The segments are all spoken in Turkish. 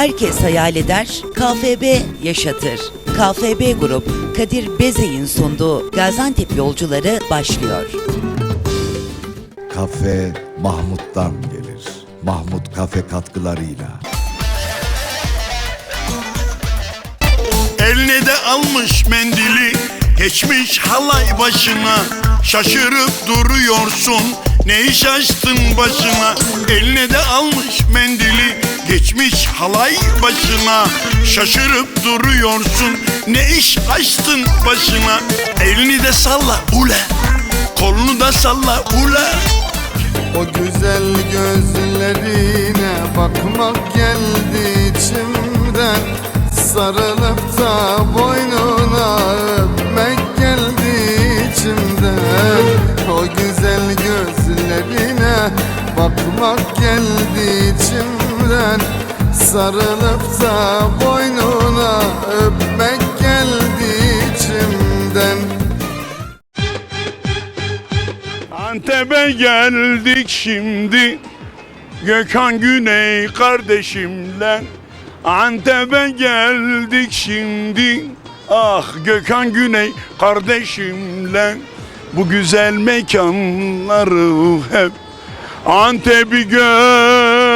herkes hayal eder, KFB yaşatır. KFB Grup, Kadir Bezey'in sunduğu Gaziantep yolcuları başlıyor. Kafe Mahmut'tan gelir. Mahmut kafe katkılarıyla. Eline de almış mendili Geçmiş halay başına Şaşırıp duruyorsun. Ne iş açtın başına? Eline de almış mendili. Geçmiş halay başına. Şaşırıp duruyorsun. Ne iş açtın başına? Elini de salla ule. Kolunu da salla ule. O güzel gözlerine bakmak geldi içimden. Sarılıp da boynuna öpmek bakmak geldi içimden. Sarılıp da boynuna öpmek geldi içimden. Antep'e geldik şimdi Gökhan Güney kardeşimle. Antep'e geldik şimdi Ah Gökhan Güney kardeşimle. Bu güzel mekanları hep Antep'i göreceğiz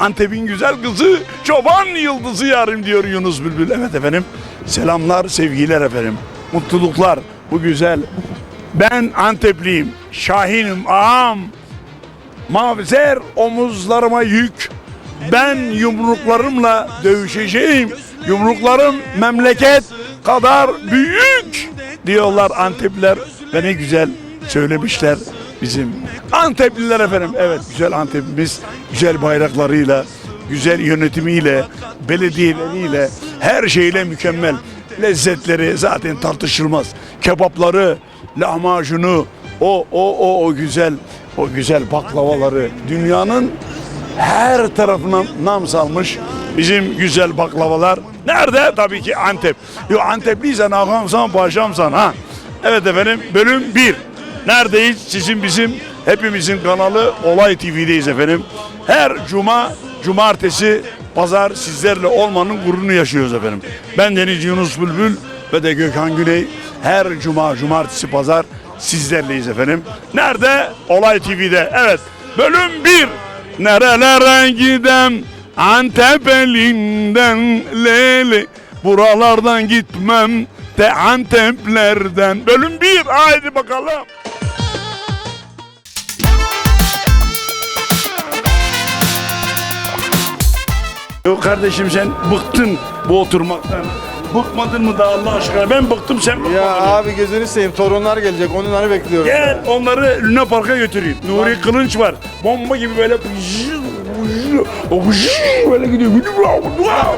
Antep'in güzel kızı çoban yıldızı yarim diyor Yunus Bülbül. Evet efendim selamlar sevgiler efendim. Mutluluklar bu güzel ben Antepliyim, Şahinim, ağam. Mavzer omuzlarıma yük. Ben yumruklarımla dövüşeceğim. Yumruklarım memleket kadar büyük diyorlar Antepliler ve ne güzel söylemişler bizim Antepliler efendim. Evet güzel Antep'imiz güzel bayraklarıyla, güzel yönetimiyle, belediyeleriyle, her şeyle mükemmel. Lezzetleri zaten tartışılmaz. Kebapları, lahmacunu, o o o o güzel o güzel baklavaları dünyanın her tarafına nam salmış bizim güzel baklavalar. Nerede? Tabii ki Antep. Yo Antepliysen ağamsan paşamsan ha. Evet efendim bölüm 1. Neredeyiz? Sizin bizim hepimizin kanalı Olay TV'deyiz efendim. Her cuma, cumartesi, pazar sizlerle olmanın gururunu yaşıyoruz efendim. Ben Deniz Yunus Bülbül ve de Gökhan Güney. Her cuma, cumartesi, pazar sizlerleyiz efendim. Nerede? Olay TV'de. Evet. Bölüm 1. Nerelere gidem Antep elinden lele Buralardan gitmem de Anteplerden. Bölüm 1. Haydi bakalım. Yok kardeşim sen bıktın bu oturmaktan. Bıkmadın mı da Allah aşkına? Ben bıktım sen bıkmadın. Ya mı? abi gözünü seveyim torunlar gelecek onları bekliyoruz. Gel onları Luna Park'a götüreyim. Nuri Kılınç var. Bomba gibi böyle böyle gidiyor.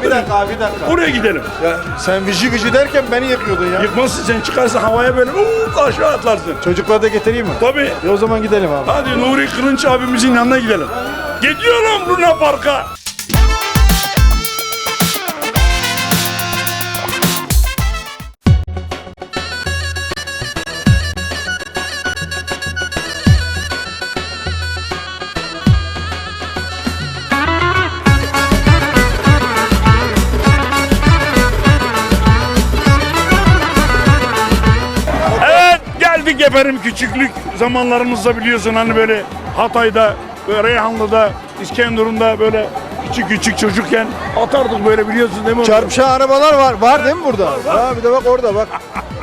Bir dakika abi bir dakika. Oraya gidelim. Ya sen vıcı gıcı derken beni yakıyordun ya. Yıkmazsın sen çıkarsa havaya böyle uuu, aşağı atlarsın. Çocukları da getireyim mi? Tabii. E o zaman gidelim abi. Hadi Nuri Kılınç abimizin yanına gidelim. Gidiyorum Luna Park'a. Efendim küçüklük zamanlarımızda biliyorsun hani böyle Hatay'da, Reyhanlı'da, İskenderun'da böyle küçük küçük çocukken atardık böyle biliyorsun değil mi? Çarpışan arabalar var. Var değil mi burada? Var. bir de bak orada bak.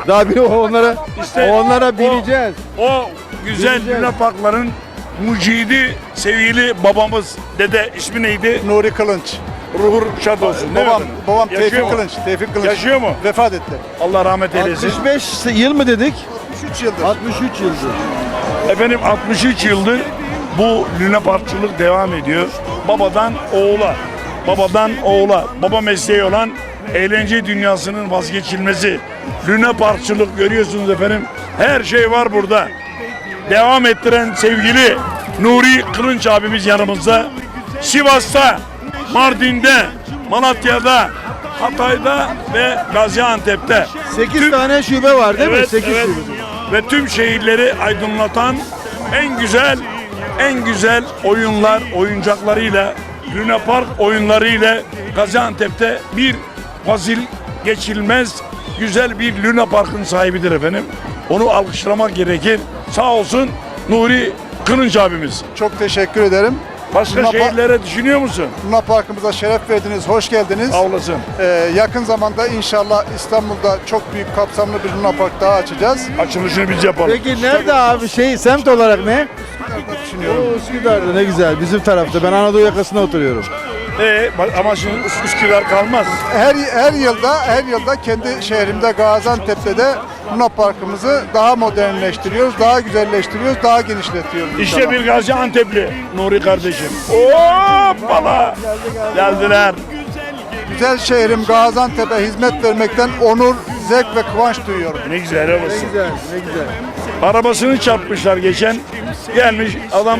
Daha bir onlara İşte onlara o- bineceğiz. O güzel Bineceğiz. Parkların mucidi sevgili babamız dede ismi neydi? Nuri Kılınç. Ruhur şad olsun. mi Babam babam Yaşıyor Tevfik mu? Kılınç. Tevfik Kılınç. Yaşıyor mu? Vefat etti. Allah rahmet eylesin. 65 yıl mı dedik? 63 yıldır. 63 yıldır. Efendim 63 yıldır bu Luna Parkçılık devam ediyor. Babadan oğula, babadan oğula, baba mesleği olan eğlence dünyasının vazgeçilmezi. Luna Parkçılık görüyorsunuz efendim. Her şey var burada. Devam ettiren sevgili Nuri Kılınç abimiz yanımızda. Sivas'ta, Mardin'de, Malatya'da, Hatay'da ve Gaziantep'te. 8 tane şube var değil mi? Evet, 8 evet. şube. Ve tüm şehirleri aydınlatan en güzel, en güzel oyunlar, oyuncaklarıyla Luna Park oyunları ile Gaziantep'te bir fazil geçilmez güzel bir Luna Park'ın sahibidir efendim. Onu alkışlamak gerekir. Sağ olsun Nuri Kınınç abimiz. Çok teşekkür ederim. Başka Luna Park- şehirlere düşünüyor musun? Luna Parkımıza şeref verdiniz, hoş geldiniz. Sağ olasın. Ee, yakın zamanda inşallah İstanbul'da çok büyük kapsamlı bir Luna Park daha açacağız. Açılışını biz yapalım. Peki nerede abi şey semt olarak ne? Nerede düşünüyorum. Oo, Üsküdar'da ne güzel bizim tarafta. Ben Anadolu yakasında oturuyorum. Bak- ama şimdi Üs- Üsküdar kalmaz. Her her yılda her yılda kendi şehrimde Gaziantep'te de Luna Parkımızı daha modernleştiriyoruz, daha güzelleştiriyoruz, daha genişletiyoruz. İşte inşallah. bir Gaziantep'li Nuri kardeşim. Hoppala. Geldiler. Güzel şehrim Gaziantep'e hizmet vermekten onur, zevk ve kıvanç duyuyorum. Ne güzel helal olsun. güzel ne güzel. Arabasını çarpmışlar geçen. Gelmiş adam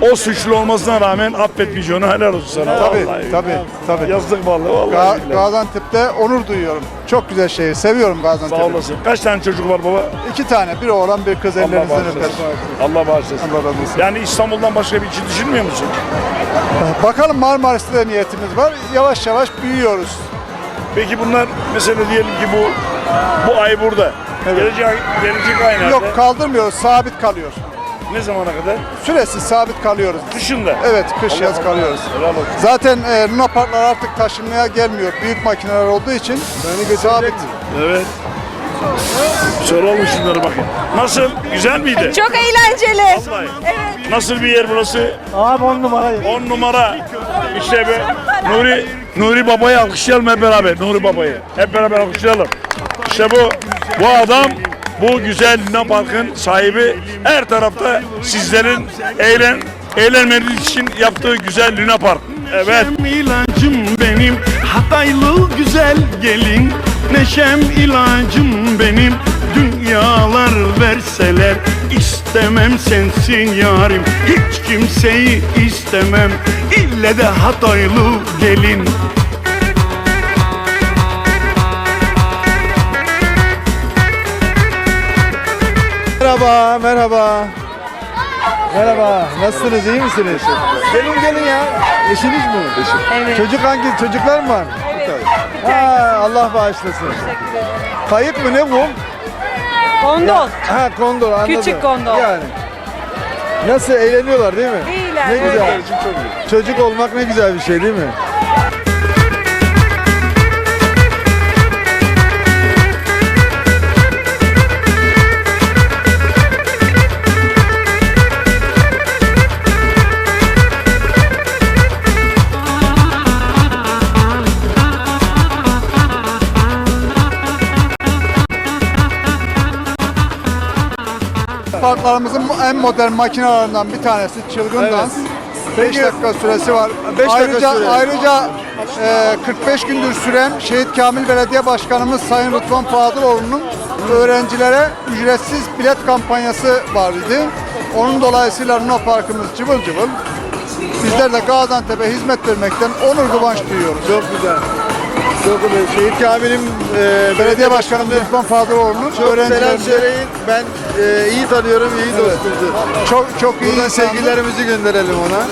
o suçlu olmasına rağmen affetmiş onu helal olsun sana. Tabii, vallahi. tabii, tabii. Yazdık vallahi vallahi. Ga- billahi. Gaziantep'te onur duyuyorum. Çok güzel şehir. Seviyorum Sağ Gaziantep'i. olasın. Kaç tane çocuk var baba? İki tane. Bir oğlan bir kız ellerinizden öper. Allah bağışlasın. Allah razı olsun. Yani İstanbul'dan başka bir şey düşünmüyor musun? Bakalım Marmaris'te de niyetimiz var. Yavaş yavaş büyüyoruz. Peki bunlar mesela diyelim ki bu bu ay burada. Gelecek, ay- gelecek ay nerede? Yok kaldırmıyoruz. Sabit kalıyor. Ne zamana kadar? Süresiz sabit kalıyoruz. Kışında. Evet kış yaz kalıyoruz. Helal olsun. Zaten e, Luna Parklar artık taşınmaya gelmiyor. Büyük makineler olduğu için sabit. Evet. Soralım şunları bakın. Nasıl? Güzel miydi? Çok eğlenceli. Vallahi. Nasıl bir yer burası? Abi on numara. 10 numara. İşte be. Nuri Nuri Baba'yı alkışlayalım hep beraber. Nuri Baba'yı. Hep beraber alkışlayalım. İşte bu. Bu adam bu güzel Luna Park'ın sahibi. Her tarafta sizlerin eğlen eğlenmeniz için yaptığı güzel Luna Park. Evet. İlacım benim Hataylı güzel gelin Neşem ilacım benim Dünyalar verseler istemem sensin yarim Hiç kimseyi istemem İlle de Hataylı gelin Merhaba merhaba. Merhaba. Nasılsınız iyi misiniz? Gelin gelin ya. Eşiniz mi? Eşim. Evet. Çocuk hangi? Çocuklar mı var? Evet. Ha, Allah bağışlasın. Kayık mı ne bu? Kondol. Ha kondor anladım. Küçük kondor. Yani. Nasıl eğleniyorlar değil mi? İyiler, Ne evet. güzel. Çocuk olmak ne güzel bir şey değil mi? Parklarımızın en modern makinelerinden bir tanesi çılgın Evet. dans. 5 Peki- dakika süresi var. Beş dakika ayrıca süre. ayrıca e, 45 gündür süren Şehit Kamil Belediye Başkanımız Sayın Rıdvan Fadıloğlu'nun öğrencilere ücretsiz bilet kampanyası var idi. Onun dolayısıyla Luna Parkımız cıvıl cıvıl. Bizler de Gaziantep'e hizmet vermekten onur kıvanç duyuyoruz. Çok güzel. Güzel. Şehit Kamil'im e, Belediye Başkanımız Rıdvan Fadıloğlu'nun çok selam söyleyin. Ben e, iyi tanıyorum, iyi dostumdur. çok çok iyi Buradan sevgilerimizi gönderelim ona.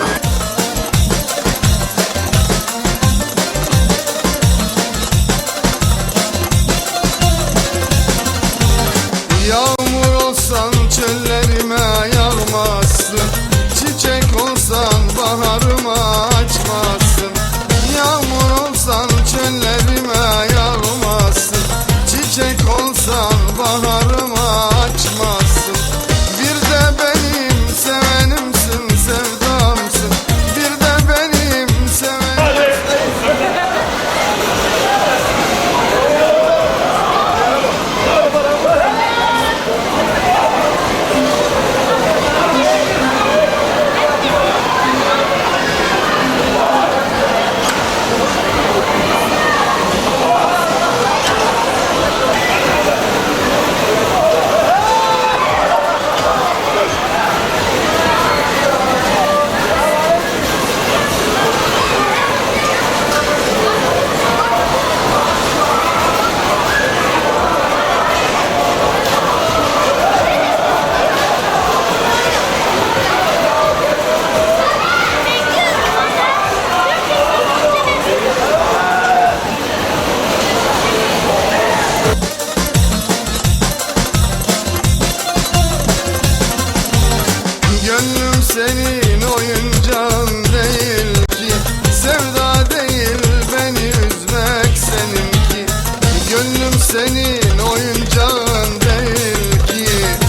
senin oyuncağın değil ki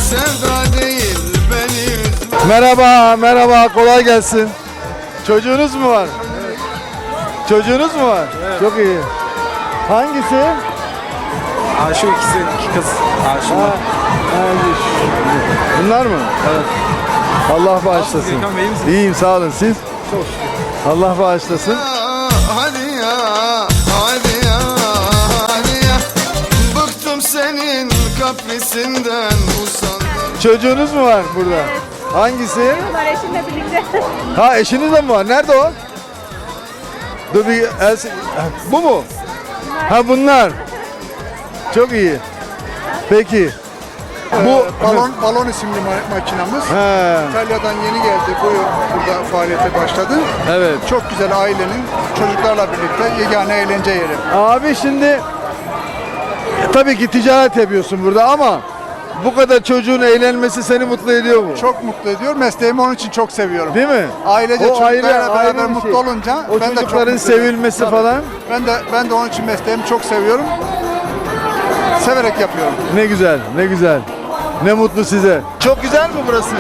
Sevda değil beni Merhaba merhaba kolay gelsin Çocuğunuz mu var? Evet. Çocuğunuz mu var? Evet. Çok iyi Hangisi? Aa, ikisi iki kız Aa, şunlar. Bunlar mı? Evet Allah bağışlasın. İyiyim sağ olun siz? Çok şükür. Allah bağışlasın. Kaprisinden usandım Çocuğunuz mu var burada? Hangisi? Bunlar eşimle birlikte. Ha eşiniz de mi var? Nerede o? Dur bir el... Bu mu? Ha bunlar. Çok iyi. Peki. Bu Balon, balon isimli ma- makinamız. He, İtalya'dan yeni geldi. Bu yıl burada faaliyete başladı. evet. Çok güzel ailenin çocuklarla birlikte yegane eğlence yeri. Abi şimdi tabii ki ticaret yapıyorsun burada ama bu kadar çocuğun eğlenmesi seni mutlu ediyor mu? Çok mutlu ediyor. Mesleğimi onun için çok seviyorum. Değil mi? Ailece O çocuklarla ayrı- beraber ayrı bir mutlu şey. olunca O ben de çok mutlu sevilmesi Tabii. falan Ben de ben de onun için mesleğimi çok seviyorum. Severek yapıyorum. ne güzel, ne güzel. Ne mutlu size. Çok güzel mi burası?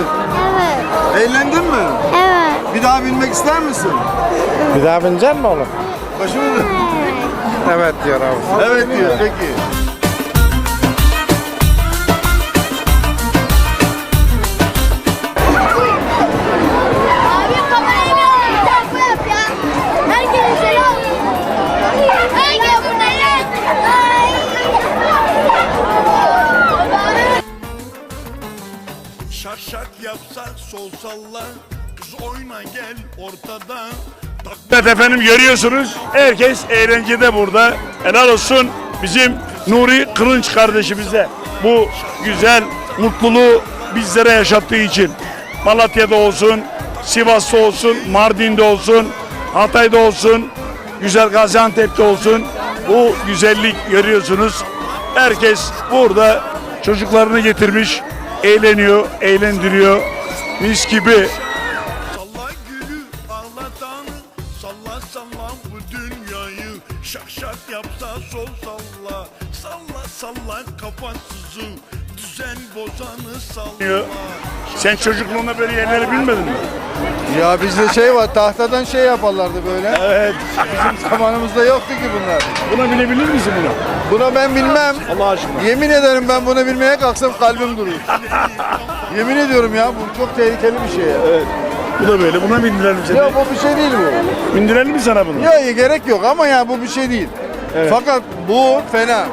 Evet. Eğlendin mi? Evet. Bir daha binmek ister misin? Bir daha binecek mi oğlum? Başımı Evet diyor abi. Evet diyor. Peki. Sol salla oyna gel ortada Evet efendim görüyorsunuz herkes eğlencede burada. Helal olsun bizim Nuri Kılınç kardeşimize bu güzel mutluluğu bizlere yaşattığı için. Malatya'da olsun, Sivas'ta olsun, Mardin'de olsun, Hatay'da olsun, güzel Gaziantep'te olsun. Bu güzellik görüyorsunuz. Herkes burada çocuklarını getirmiş, eğleniyor, eğlendiriyor. Mis gibi Salla gülü ağlatanı Salla salla bu dünyayı Şak şak yapsa sol salla Salla salla kafansızı Düzen bozanı salla Sen çocukluğunda böyle yerleri bilmedin mi? Ya bizde şey var, tahtadan şey yaparlardı böyle. Evet. Bizim zamanımızda yoktu ki bunlar. Buna binebilir misin buna? Buna ben bilmem. Allah aşkına. Yemin ederim ben bunu bilmeye kalksam kalbim durur. Yemin ediyorum ya bu çok tehlikeli bir şey ya. Evet. Bu da böyle. Buna bindirelim seni. Ya bu bir şey değil bu. Bindirelim mi sana bunu? Ya gerek yok ama ya bu bir şey değil. Fakat bu fena.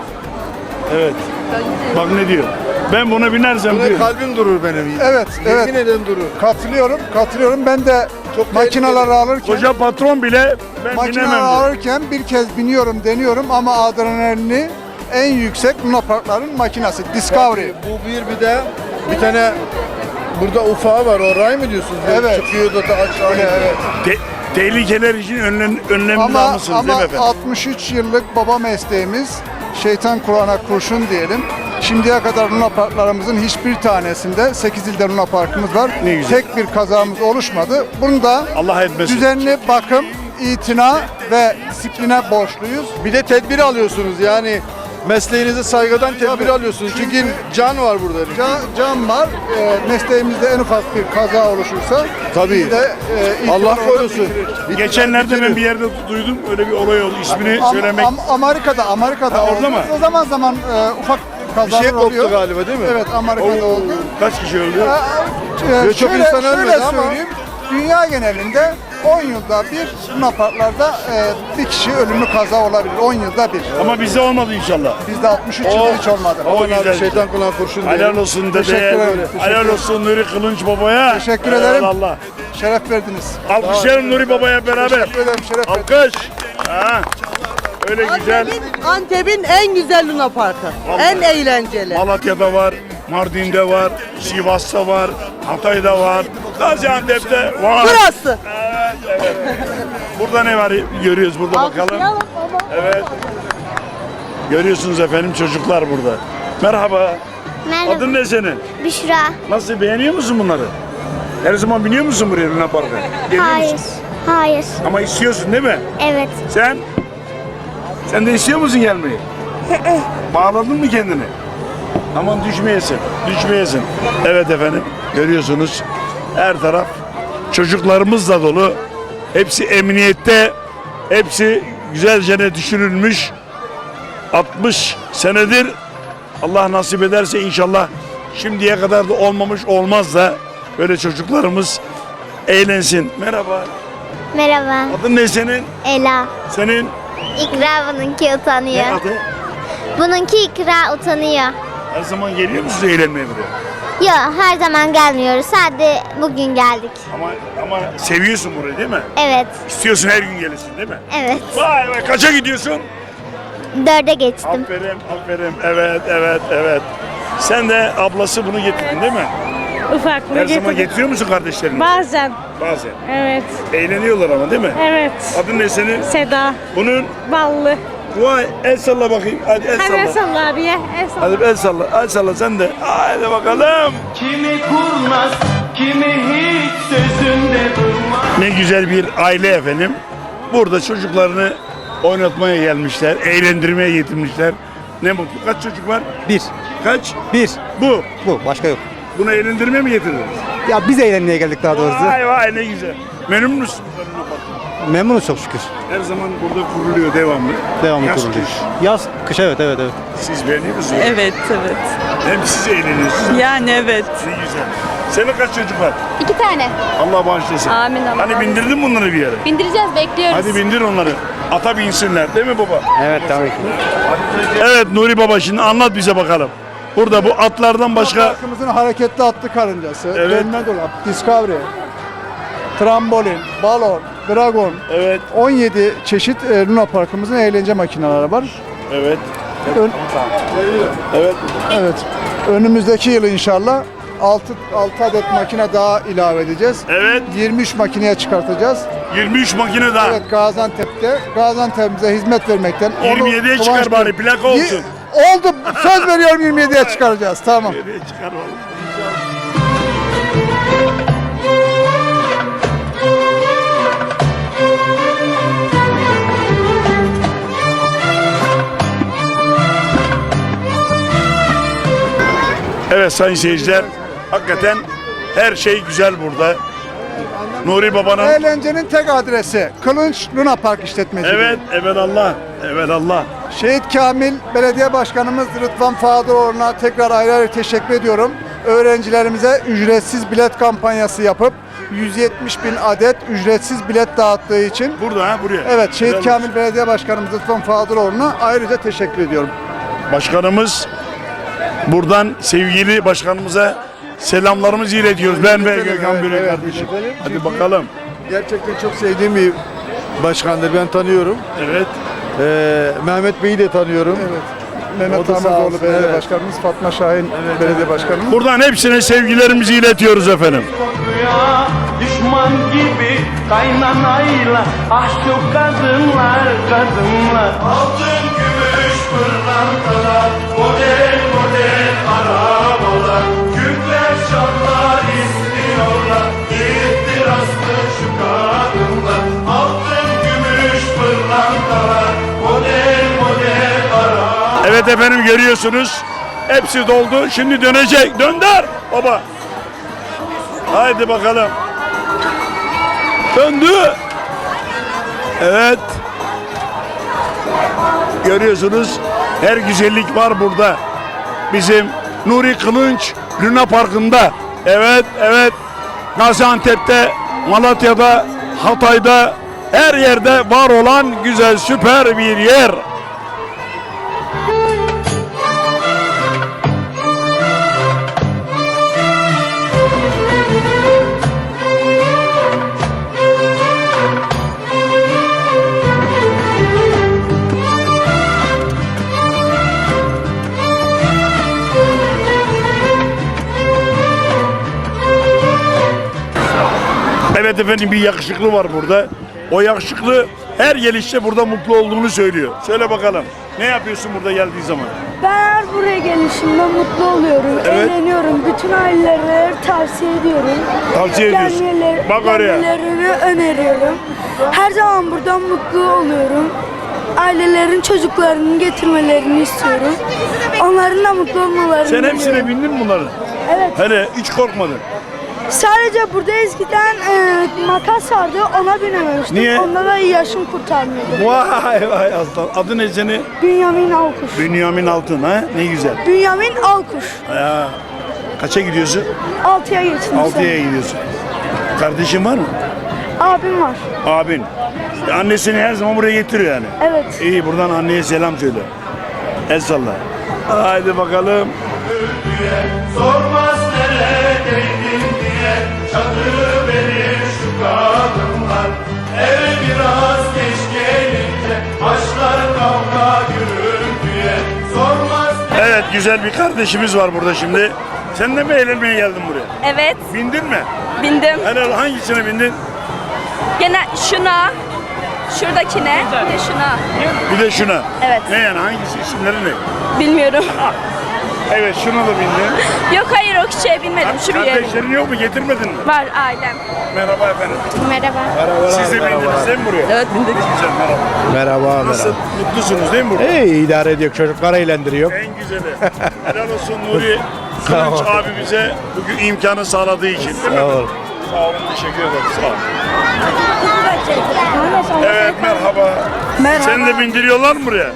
Evet. Bak ne diyor. Ben buna binersem Buna diyor. kalbim durur benim. Evet, evet. Yemin ederim durur. Katılıyorum, katılıyorum. Ben de Çok makinaları alırken Koca patron bile ben binemem diyor. alırken bir kez biniyorum, deniyorum ama adrenalini en yüksek Luna Parkların makinesi Discovery. Bu bir bir de bir tane burada ufağı var. O ray mı diyorsunuz? Böyle Evet. Çıkıyor da da aşağı. Öyle, evet. Te- tehlikeler için önlem, önlemini Ama, almışsınız ama değil mi efendim? 63 yıllık baba mesleğimiz şeytan Kur'an'a kurşun diyelim. Şimdiye kadar Luna Parklarımızın hiçbir tanesinde 8 ilde Luna Parkımız var. Ne güzel. Tek bir kazamız oluşmadı. Bunda Allah etmesin. düzenli bakım, itina ve disipline borçluyuz. Bir de tedbir alıyorsunuz yani mesleğinize saygıdan tedbir alıyorsunuz. Çünkü can var burada. Can, can var. E, mesleğimizde en ufak bir kaza oluşursa Tabii. de e, Allah korusun. bitirir. Geçenlerde ben bitirir. bir yerde duydum. Öyle bir olay oldu. İsmini Am- söylemek. Am- Amerika'da, Amerika'da Ha, orada oldu. mı? O zaman zaman e, ufak bir kazalar şey koptu oluyor. galiba değil mi? Evet, Amerika'da Oo, oldu. Kaç kişi öldü? Ee, Çok şöyle, insan şöyle ölmedi ama- söyleyeyim. Dünya genelinde 10 yılda bir Luna Parklarda e, bir kişi ölümlü kaza olabilir. 10 yılda bir. Ama bizde olmadı inşallah. Bizde 63 yılda hiç olmadı. O Aman abi güzel. şeytan kulağına kurşun Helal diyelim. olsun Teşekkür dedeye. ederim, Helal olsun Nuri Kılınç babaya. Teşekkür ederim. Allah. Şeref verdiniz. Alkışlayalım Nuri babaya beraber. Teşekkür ederim, şeref verdiniz. Alkış. Ha. Öyle güzel. Antep'in en güzel Luna Parkı. En eğlenceli. Malatya'da var, Mardin'de var, Sivas'ta var, Hatay'da var, Gaziantep'te var. Burası. Evet. Burada ne var görüyoruz burada bakalım. Evet. Görüyorsunuz efendim çocuklar burada. Merhaba. Merhaba. Adın ne senin? Büşra. Nasıl beğeniyor musun bunları? Her zaman biniyor musun buraya Luna Park'a? Geliyor Hayır. musun? Hayır. Ama istiyorsun değil mi? Evet. Sen? Sen de istiyor musun gelmeyi? Bağladın mı kendini? Aman düşmeyesin, düşmeyesin. Evet efendim, görüyorsunuz Her taraf çocuklarımızla dolu. Hepsi emniyette. Hepsi güzelce düşünülmüş. 60 senedir Allah nasip ederse inşallah şimdiye kadar da olmamış olmaz da böyle çocuklarımız eğlensin. Merhaba. Merhaba. Adın ne senin? Ela. Senin İkra bununki ne utanıyor. adı? Bununki ikra utanıyor. Her zaman geliyor musunuz eğlenmeye buraya? Yok her zaman gelmiyoruz. Sadece bugün geldik. Ama ama seviyorsun burayı değil mi? Evet. İstiyorsun her gün gelesin değil mi? Evet. Vay vay kaça gidiyorsun? Dörde geçtim. Aferin aferin evet evet evet. Sen de ablası bunu getirdin değil mi? Ufak Her zaman getiriyor musun kardeşlerini? Bazen. Bazen. Evet. Eğleniyorlar ama değil mi? Evet. Adın ne senin? Seda. Bunun Ballı. Vay el salla bakayım. Hadi el Hemen salla. salla abiye. El salla. Hadi el salla. El salla sen de. Hadi bakalım. Kimi kurnaz, kimi hiç sözünde durmaz. Ne güzel bir aile efendim. Burada çocuklarını oynatmaya gelmişler. Eğlendirmeye getirmişler. Ne mutlu. Kaç çocuk var? Bir. Kaç? Bir. Bu. Bu. Başka yok. Bunu eğlendirmeye mi getirdiniz? Ya biz eğlenmeye geldik daha doğrusu. Vay vay ne güzel. Memnun musun? Memnunuz çok şükür. Her zaman burada kuruluyor devamlı. Devamlı Yaz, kuruluyor. kış. Yaz, kış evet evet evet. Siz beğeniyor musunuz? Evet evet. Hem siz eğleniyorsunuz. Yani evet. Ne güzel. Senin kaç çocuk var? İki tane. Allah bağışlasın. Amin, Allah Hani bindirdin bunları bir yere? Bindireceğiz, bekliyoruz. Hadi bindir onları. Ata binsinler değil mi baba? Evet tabii ki. Evet Nuri baba şimdi anlat bize bakalım. Burada bu atlardan başka Parkımızın hareketli atlı karıncası, Evet. dönme dolap, Discovery, trambolin, balon, dragon, evet 17 çeşit e, Luna Parkımızın eğlence makineleri var. evet Ön- evet evet. Önümüzdeki yıl inşallah 6 6 adet makine daha ilave edeceğiz. evet 23 makineye çıkartacağız. 23 makine daha. Evet Gaziantep'te Gaziantep'imize hizmet vermekten. onu 27'ye çıkar kıvanç bari, duyuyorum. plaka olsun. Y- Oldu. Söz veriyorum 27'ye çıkaracağız. Tamam. Nereye çıkar oğlum? Evet sayın seyirciler, hakikaten her şey güzel burada. Nuri Baba'nın Eğlencenin tek adresi Kılınç Luna Park işletmeci. Evet, evet Allah, evet Allah. Şehit Kamil Belediye Başkanımız Rıdvan Fadıroğlu'na tekrar ayrı ayrı teşekkür ediyorum. Öğrencilerimize ücretsiz bilet kampanyası yapıp 170 bin adet ücretsiz bilet dağıttığı için Burada ha, buraya. Evet Şehit. Kamil Belediye Başkanımız Rıdvan Fadıroğlu'na ayrıca teşekkür ediyorum. Başkanımız buradan sevgili başkanımıza selamlarımızı iletiyoruz. Ben ve Gökhan evet, Börek evet, kardeşim. ederim. Hadi Çünkü- bakalım. Gerçekten çok sevdiğim bir başkandır. Ben tanıyorum. Evet. Ee, Mehmet Bey'i de tanıyorum. Evet. Mehmet olsun, Belediye evet. Başkanımız, Fatma Şahin Belediye Başkanımız. Buradan hepsine sevgilerimizi iletiyoruz efendim. Korkuya düşman gibi kaynanayla Ah şu kadınlar kadınlar Altın gümüş pırlantalar model Evet efendim görüyorsunuz. Hepsi doldu. Şimdi dönecek. Dönder baba. Haydi bakalım. Döndü. Evet. Görüyorsunuz her güzellik var burada. Bizim Nuri Kılınç Luna Parkı'nda. Evet, evet. Gaziantep'te, Malatya'da, Hatay'da her yerde var olan güzel süper bir yer. Evet efendim bir yakışıklı var burada. O yakışıklı her gelişte burada mutlu olduğunu söylüyor. Söyle bakalım. Ne yapıyorsun burada geldiği zaman? Ben her buraya gelişimde mutlu oluyorum. Evet. Eğleniyorum. Bütün ailelere tavsiye ediyorum. Tavsiye ediyorsun. Gelmeleri- Bak oraya. gelmelerini öneriyorum. Her zaman buradan mutlu oluyorum. Ailelerin çocuklarını getirmelerini istiyorum. Onların da mutlu olmalarını Sen hepsine diliyorum. bindin mi bunları? Evet. Hele hiç korkmadın. Sadece burada eskiden e, makas vardı ona binememiştim. Niye? Onda da yaşım kurtarmıyordu. Vay vay aslan. Adı ne senin? Bünyamin Alkuş. Bünyamin Altın ha? Ne güzel. Bünyamin Alkuş. Ya. Kaça gidiyorsun? 6'ya geçtim. 6'ya gidiyorsun. Kardeşin var mı? Abim var. Abin. E, Annesini her zaman buraya getiriyor yani. Evet. İyi buradan anneye selam söyle. El salla. Haydi bakalım. Sormaz neredeydin güzel bir kardeşimiz var burada şimdi. Sen de mi eğlenmeye geldin buraya? Evet, Bindin mi? bindim. Helal hangisine bindin? Gene şuna, şuradakine, bir de şuna. Bir de şuna. Evet. Ne yani hangisi isimleri ne? Bilmiyorum. Evet şuna da bindin. Yok hayır o küçüğe binmedim. Şu bir. Kardeşlerin yok mu getirmedin mi? Var ailem. Merhaba efendim. Merhaba. Siz de bindiniz değil mi buraya? Evet bindik. Güzel merhaba. Merhaba Nasıl? Mutlusunuz değil mi burada? İyi idare ediyor çocukları eğlendiriyor. En güzeli. Helal olsun Nuri Kılıç abi bize bugün imkanı sağladığı için. Değil mi? Sağ ol. Sağ olun teşekkür ederim. Sağ olun. Evet merhaba. Merhaba. Seni de bindiriyorlar mı buraya?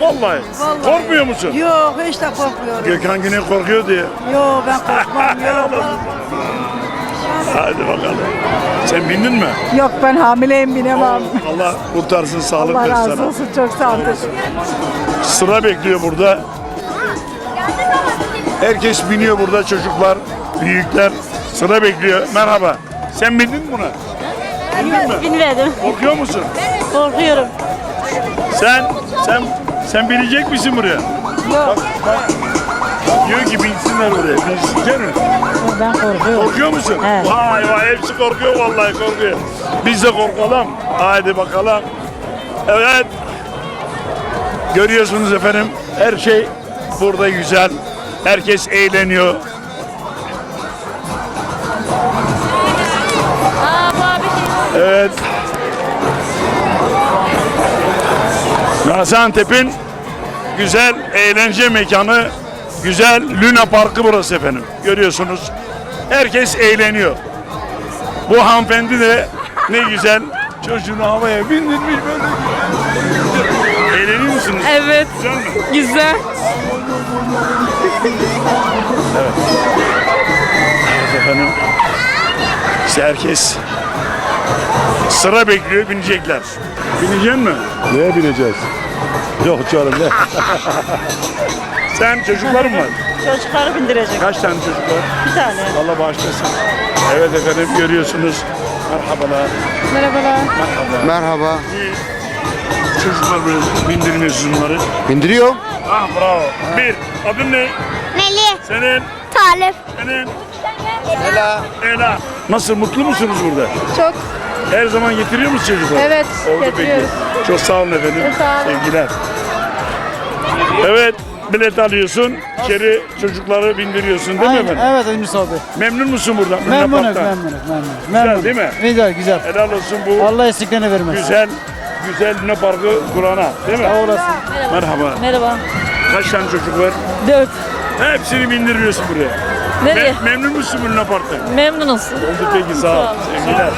Vallahi. Vallahi. Korkmuyor musun? Yok hiç de korkmuyorum. Gökhan yine korkuyor diye. Yok ben korkmam. Yok. Hadi bakalım. Sen bindin mi? Yok ben hamileyim binemem. Allah kurtarsın sağlık Allah versin razı sana. olsun çok sağ ol. Sıra bekliyor burada. Herkes biniyor burada çocuklar, büyükler. Sıra bekliyor. Merhaba. Sen bindin mi buna? Bindin mi? Binmedim. Korkuyor musun? Korkuyorum. Sen, sen, sen binecek misin buraya? Yok. Bak, bak. Diyor ki binsinler oraya. Binsinler mi? Ben korkuyorum. Korkuyor musun? Evet. Vay vay hepsi korkuyor vallahi korkuyor. Biz de korkalım. Haydi bakalım. Evet. Görüyorsunuz efendim her şey burada güzel. Herkes eğleniyor. Gaziantep'in güzel eğlence mekanı, güzel Luna Parkı burası efendim. Görüyorsunuz. Herkes eğleniyor. Bu hanımefendi de ne güzel çocuğunu havaya bindirmiş böyle. Eğleniyor musunuz? Evet, Güzel mi? güzel. Evet efendim. İşte herkes sıra bekliyor binecekler. Binecek mi? Neye bineceğiz? Yok canım ne? Sen çocukların var. Çocukları bindirecek. Kaç tane çocuk var? Bir tane. Allah bağışlasın. Evet efendim görüyorsunuz. Merhabalar. Merhabalar. Merhaba. Çocuklar böyle bindirmiyorsunuz bunları. Bindiriyor. Ah bravo. Bir. Adın ne? Melih. Senin. Talip. Senin. Ela. Ela. Nasıl mutlu musunuz burada? Çok. Her zaman getiriyor musunuz çocuklar? Evet, Oldu getiriyoruz. peki. Çok sağ olun efendim. Sağ olun. Sevgiler. Evet. Bilet alıyorsun. İçeri çocukları bindiriyorsun değil mi efendim? Evet Ünlüs abi. Memnun musun buradan? Luna Park'tan? memnunum, memnunum. Güzel değil mi? Güzel, güzel. Helal olsun bu Allah istiklerini vermez. güzel güzel Luna Parkı kurana değil mi? Sağ olasın. Merhaba. Merhaba. Kaç tane çocuk var? Dört. Hepsini bindiriyorsun buraya. Nereye? Me- memnun musun bu Luna Park'tan? Memnunuz. Oldu peki sağ ol. Sevgiler.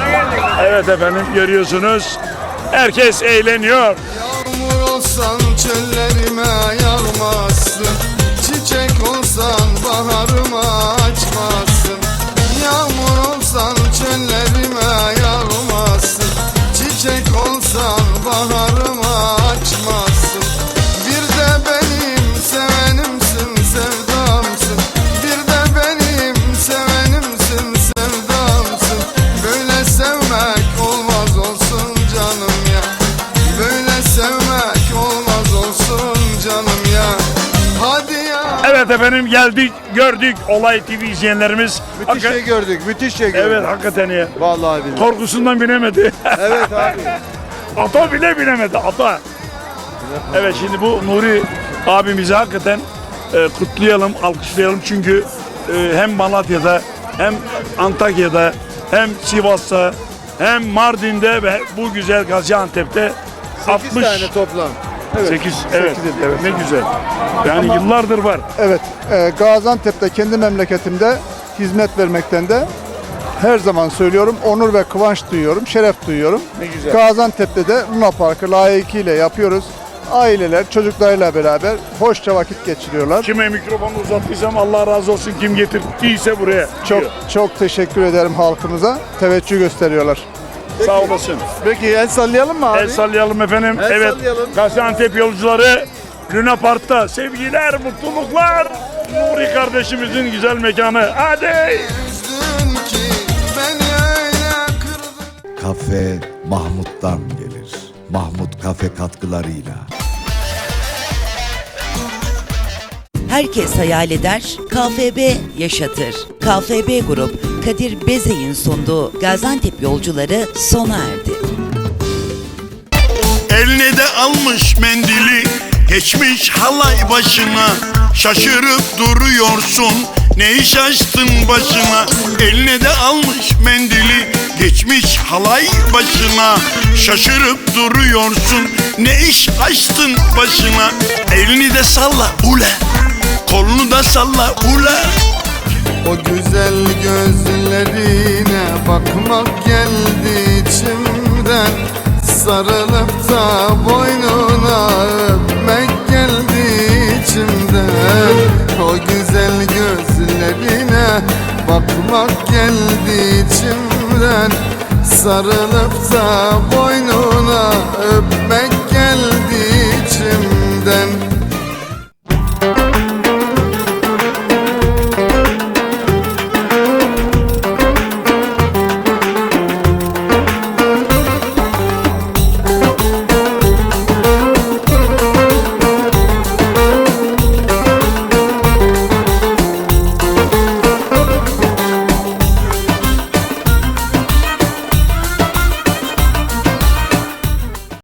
Evet efendim görüyorsunuz. Herkes eğleniyor. Yağmur olsan çöllerime yağmazsın Çiçek olsan baharıma açmazsın efendim geldik gördük Olay TV izleyenlerimiz. Müthiş Hakika- şey gördük, müthiş şey gördük. Evet hakikaten ya. Vallahi billahi. Korkusundan binemedi. Evet abi. ata bile binemedi ata. Evet şimdi bu Nuri abimizi hakikaten e, kutlayalım, alkışlayalım çünkü e, hem Malatya'da hem Antakya'da hem Sivas'ta hem Mardin'de ve bu güzel Gaziantep'te 8 60 tane toplam. 8 evet, sekiz, evet ne güzel. Yani yıllardır var. Evet, e, Gaziantep'te kendi memleketimde hizmet vermekten de her zaman söylüyorum onur ve kıvanç duyuyorum, şeref duyuyorum. Ne güzel. Gaziantep'te de Luna Parkı layıkıyla yapıyoruz. Aileler çocuklarıyla beraber hoşça vakit geçiriyorlar. Kime mikrofonu uzattıysam Allah razı olsun kim getirdiyse buraya. Çok diyor. çok teşekkür ederim halkımıza. Teveccüh gösteriyorlar. Sağ olasın. Peki el sallayalım mı abi? El sallayalım efendim. El evet. sallayalım. Gaziantep yolcuları Luna Park'ta sevgiler, mutluluklar. Nuri kardeşimizin güzel mekanı. Hadi. Kafe Mahmut'tan gelir. Mahmut kafe katkılarıyla. Herkes hayal eder, KFB yaşatır. KFB Grup, Kadir Bezey'in sunduğu Gaziantep yolcuları sona erdi. Eline de almış mendili Geçmiş halay başına. Şaşırıp duruyorsun Ne iş açtın başına? Eline de almış mendili Geçmiş halay başına. Şaşırıp duruyorsun Ne iş açtın başına? Elini de salla ule Kolunu da salla ule O güzel gözlerine bakmak geldi içimden. Sarılıp da boynuna öpmek geldi içimden. O güzel gözlerine bakmak geldi içimden. Sarılıp da boynuna öpmek